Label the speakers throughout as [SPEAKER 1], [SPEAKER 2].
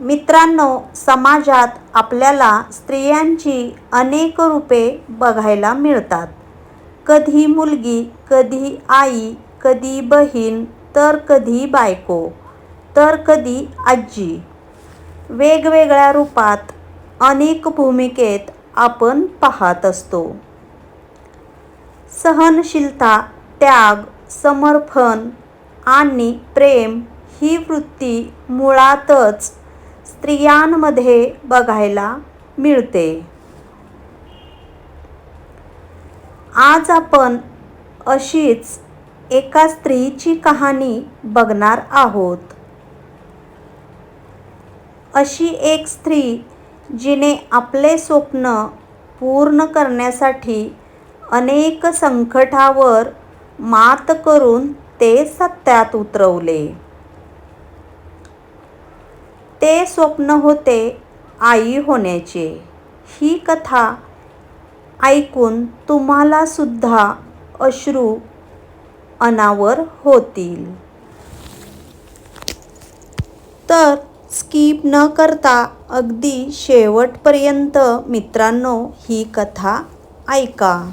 [SPEAKER 1] मित्रांनो समाजात आपल्याला स्त्रियांची अनेक रूपे बघायला मिळतात. कधी मुलगी, कधी आई, कधी बहीण, तर कधी बायको, तर कधी आजी. वेगवेगळ्या रूपात, अनेक भूमिकेत आपण पाहत असतो. सहनशीलता, त्याग, समर्पण आणि प्रेम ही वृत्ती मुळातच स्त्रियांमध्ये बघायला मिळते. आज आपण अशीच एका स्त्रीची कहाणी बघणार आहोत. अशी एक स्त्री जिने आपले स्वप्न पूर्ण करण्यासाठी अनेक संकटावर मात करून ते सत्यात उतरवले. ते स्वप्न होते आई होण्याचे. ही कथा ऐकून तुम्हालासुद्धा अश्रू अनावर होतील. तर स्किप न करता अगदी शेवटपर्यंत मित्रांनो ही कथा ऐका.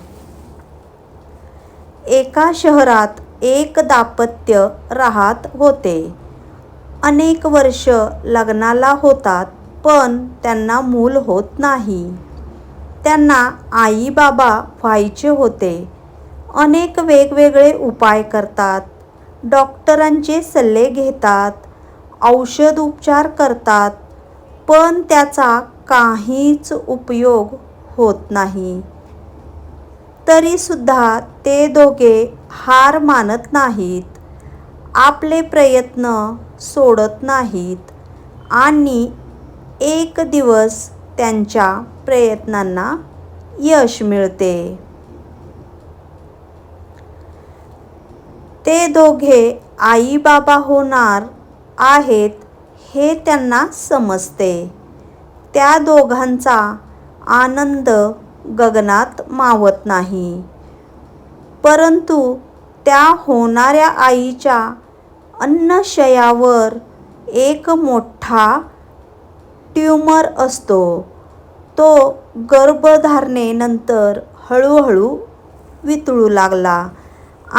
[SPEAKER 1] एका शहरात एक दाम्पत्य राहत होते. अनेक वर्ष लग्नाला होतात पण त्यांना मूल होत नाही. त्यांना आई बाबा व्हायचे होते. अनेक वेगवेगळे उपाय करतात. डॉक्टरांचे सल्ले घेतात. औषधोपचार करतात पण त्याचा काहीच उपयोग होत नाही. तरीसुद्धा ते दोघे हार मानत नाहीत. आपले प्रयत्न सोडत नाहीत आणि एक दिवस त्यांच्या प्रयत्नांना यश मिळते. ते दोघे आई बाबा होणार आहेत हे त्यांना समजते. त्या दोघांचा आनंद गगनात मावत नाही. परंतु त्या होणाऱ्या आईच्या अन्नशयावर एक मोठा ट्युमर असतो. तो गर्भधारणेनंतर हळूहळू वितळू लागला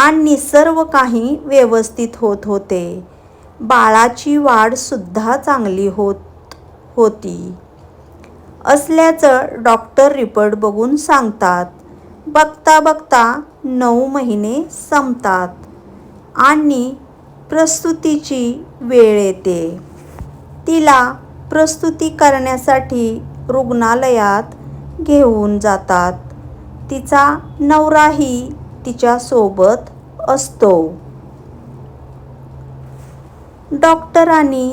[SPEAKER 1] आणि सर्व काही व्यवस्थित होत होते. बाळाची वाढसुद्धा चांगली होत होती असल्याचं डॉक्टर रिपोर्ट बघून सांगतात. बघता बघता नऊ महिने संपतात आणि प्रस्तुतीची वेळ येते. तिला प्रस्तुती करण्यासाठी रुग्णालयात घेऊन जातात. तिचा नवराही तिच्यासोबत असतो. डॉक्टरांनी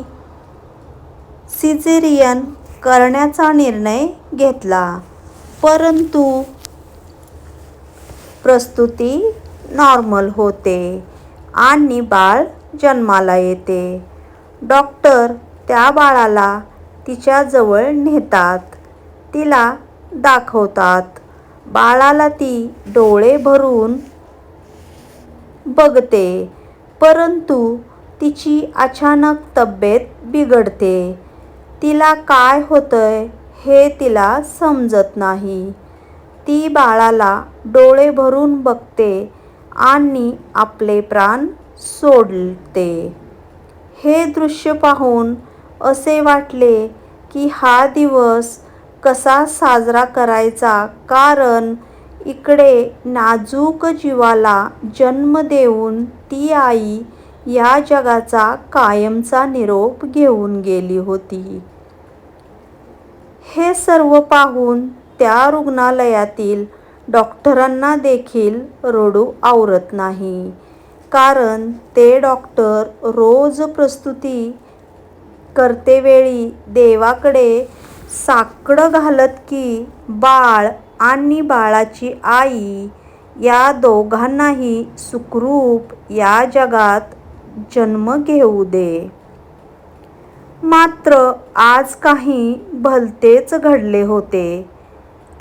[SPEAKER 1] सिझेरियन करण्याचा निर्णय घेतला परंतु प्रस्तुती नॉर्मल होते आणि बाळ जन्माला येते. डॉक्टर त्या बाळाला तिच्याजवळ नेतात. तिला दाखवतात. बाळाला ती डोळे भरून बघते परंतु तिची अचानक तब्येत बिघडते. तिला काय होतंय हे तिला समजत नाही. ती बाळाला डोळे भरून बघते आणि आपले प्राण सोडते. हे दृश्य पाहून असे वाटले की हा दिवस कसा साजरा करायचा कारण इकडे नाजूक जीवाला जन्म देऊन ती आई या जगाचा कायमचा निरोप घेऊन गेली होती. हे सर्व पाहून त्या रुग्णालयातील डॉक्टरांना देखील रडू आवरत नाही. कारण ते डॉक्टर रोज प्रस्तुती करतेवेळी देवाकडे साकडं घालत की बाळ आणि बाळाची आई या दोघांनाही सुखरूप या जगात जन्म घेऊ दे. मात्र आज काही भलतेच घडले होते.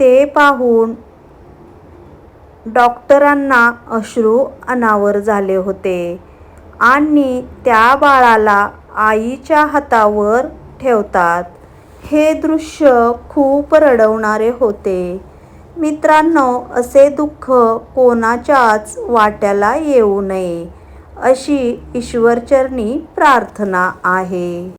[SPEAKER 1] ते पाहून डॉक्टरांना अश्रू अनावर झाले होते आणि त्या बाळाला आईच्या हातावर ठेवतात. हे दृश्य खूप रडवणारे होते. मित्रांनो असे दुःख कोणाच्याच वाट्याला येऊ नये अशी ईश्वरचरणी प्रार्थना आहे.